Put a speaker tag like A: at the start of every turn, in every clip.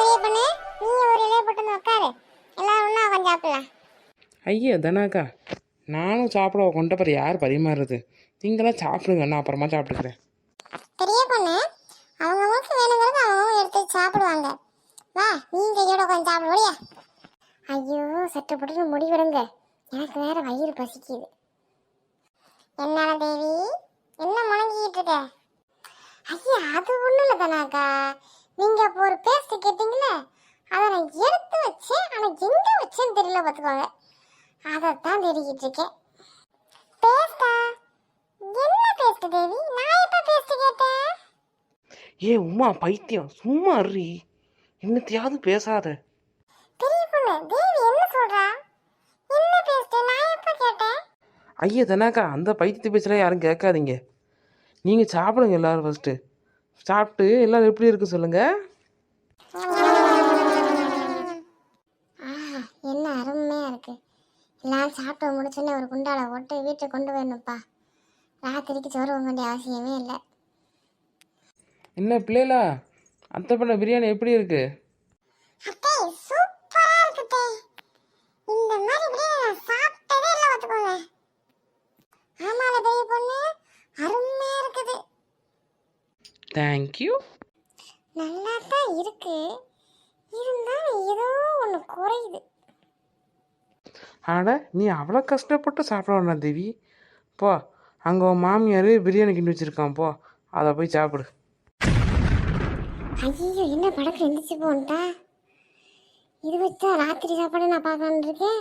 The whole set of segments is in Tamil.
A: பெரிய பொண்ணு. நீ ஒரு இலைய போட்டு வந்து உட்காரு எல்லாரும் ஒன்றா உட்காந்து சாப்பிடலாம்.
B: ஐயா தனாக்கா நானும் சாப்பிட கொண்டப்பற யார் பரிமாறுறது? நீங்களாம் சாப்பிடுங்க. நான் அப்புறமா சாப்பிட்டுக்கிறேன்.
A: பெரிய பொண்ணு அவங்கவுங்களுக்கு வேணுங்கிறது அவங்க எடுத்து சாப்பிடுவாங்க. வா நீங்க இதோட உட்காந்து சாப்பிடுவோடியா ஐயோ சட்டு போட்டு முடிவிடுங்க எனக்கு வேற வயிறு பசிக்குது. என்னால தேவி? என்ன முணங்கிட்டு இருக்க? ஐயா அது ஒண்ணும் இல்லை தானாக்கா. நீங்க அப்போ ஒரு பேஸ்ட் கேட்டீங்களே? அதை நான் எடுத்து வச்சேன். ஆனா எங்க வச்சேன்னு தெரியல பார்த்துக்கோங்க. அதைத்தான் தேடிக்கிட்டு இருக்கேன். பேஸ்டா என்ன பேஸ்ட் தேவி? நான் எப்ப பேஸ்ட் கேட்டேன்?
B: ஏ உமா பைத்தியம். சும்மா அறி என்னத்தையாவது பேசாத.
A: பெரிய பொண்ணு தேவி என்ன சொல்றா? என்ன பேஸ்ட் நான் எப்ப கேட்டேன்?
B: ஐயா தனாக்கா அந்த பைத்தியத்தை பேசுகிற யாரும் கேட்காதீங்க. நீங்கள் சாப்பிடுங்க எல்லாரும் ஃபஸ்ட்டு சாப்பிட்டு எல்லாரும் எப்படி இருக்கு சொல்லுங்கள்
A: என்ன அருமையா இருக்கு. எல்லாரும் சாப்பிட்டு முடிச்சோன்னே ஒரு குண்டால போட்டு வீட்டுக்கு கொண்டு போயிடணும்ப்பா. ராத்திரிக்கு சோறு வாங்க வேண்டிய அவசியமே இல்லை.
B: என்ன பிள்ளைகளா அத்தை பண்ண பிரியாணி எப்படி இருக்கு?
A: அத்தை சூப்பரா இருக்குதே. இந்த மாதிரி பிரியாணி நான் சாப்பிட்டதே இல்லை பார்த்துக்கோங்க ஆமால பெரிய பொண்ணு அருமையா இருக்குது
B: தேங்க்யூ
A: நல்லா தான் இருக்கு. இருந்தாலும் ஏதோ ஒன்று குறையுது.
B: ஆட நீ அவ்வளோ கஷ்டப்பட்டு சாப்பிட வேண்டாம் தேவி. போ அங்கே உன் மாமியார் பிரியாணி கிண்டி வச்சுருக்கான் போ. அதை போய் சாப்பிடு.
A: ஐயோ என்ன படக்கு எந்திரிச்சு போன்ட்டா இது வச்சா ராத்திரி சாப்பாடு நான் பார்க்கலான்னு இருக்கேன்.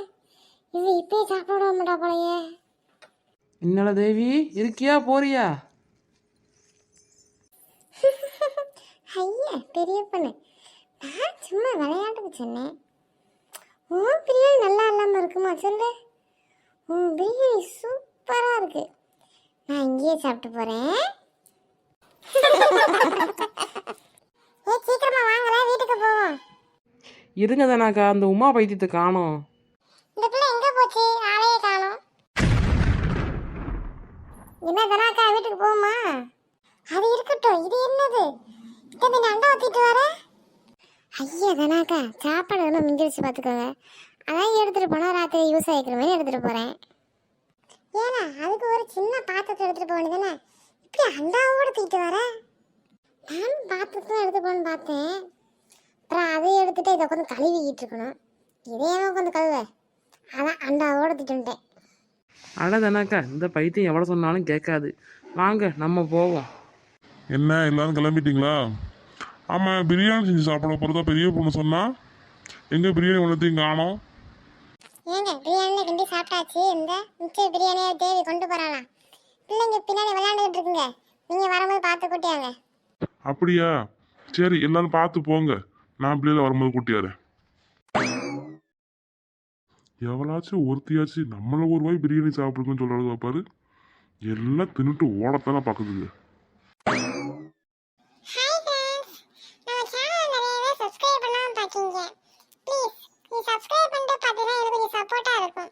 A: இது இப்பயே சாப்பிட விட மாட்டா போலயே.
B: என்னடா தேவி இருக்கியா போறியா?
A: ஐயா பெரிய பொண்ணு. நான் சும்மா விளையாட்டுக்கு சொன்னேன். உன் பிரியாணி நல்லா இல்லாமல் இருக்குமா சொல்லு. உன் பிரியாணி சூப்பராக இருக்கு. நான் இங்கேயே சாப்பிட்டு போகிறேன் ஏ சீக்கிரமா வாங்கல வீட்டுக்கு போவோம்.
B: இருங்க தானாக்கா அந்த உமா பைத்தியத்தை காணோம்.
A: இந்த பிள்ளை எங்க போச்சு? ஆளையே காணோம். என்ன தனாக்கா வீட்டுக்கு போமா அது இருக்கட்டும் இது என்னது? இத்தனை நீ அண்டா ஊத்திட்டு வர. ஐயா தானாக்கா சாப்பாடு ஒன்றும் மிஞ்சிருச்சு பார்த்துக்கோங்க அதான் எடுத்துகிட்டு போனால் ராத்திரி யூஸ் ஆகிக்கிற மாதிரி எடுத்துகிட்டு போகிறேன் ஏன்னா அதுக்கு ஒரு சின்ன பாத்திரத்தை எடுத்துகிட்டு போக வேண்டியதானே இப்படி அண்டாவோட தூக்கிட்டு வர? நானும் பாத்திரத்தை எடுத்து போன்னு பார்த்தேன். அப்புறம் அதை எடுத்துகிட்டு இதை உட்காந்து கழுவிக்கிட்டு இருக்கணும். இதே உட்காந்து கழுவ அதான் அண்டாவோட திட்டுட்டேன்
B: அட தானாக்கா இந்த பைத்தியம் எவ்வளோ சொன்னாலும் கேட்காது. வாங்க நம்ம போவோம்.
C: என்ன எல்லாரும் கிளம்பிட்டீங்களா? ஆமாம் பிரியாணி செஞ்சு சாப்பிட போகிறதா பெரிய பொண்ணு சொன்னா. எங்கே பிரியாணி ஒன்றத்தையும் காணோம்.
A: ஏங்க பிரியாணி கிண்டி சாப்பிட்டாச்சு. இந்த மிச்ச பிரியாணியை தேவி கொண்டு போறாளாம். பிள்ளைங்க பின்னாடி விளையாண்டுகிட்டு இருக்குங்க. நீங்க வரும்போது பார்த்து கூட்டியாங்க.
C: அப்படியா? சரி எல்லாரும் பார்த்து போங்க. நான் பிள்ளைல வரும்போது கூட்டியாரேன் எவளாச்சும் ஒருத்தியாச்சும் நம்மள ஒரு வாய் பிரியாணி சாப்பிடுங்கன்னு சொல்றது பாரு. எல்லாம் தின்னுட்டு ஓடத்தானே பார்க்குதுங்க. ப்ளீஸ் நீ சப்ஸ்கிரைப் பண்ணுற பார்த்தீங்கன்னா எனக்கு கொஞ்சம் சப்போர்ட்டாக இருக்கும்.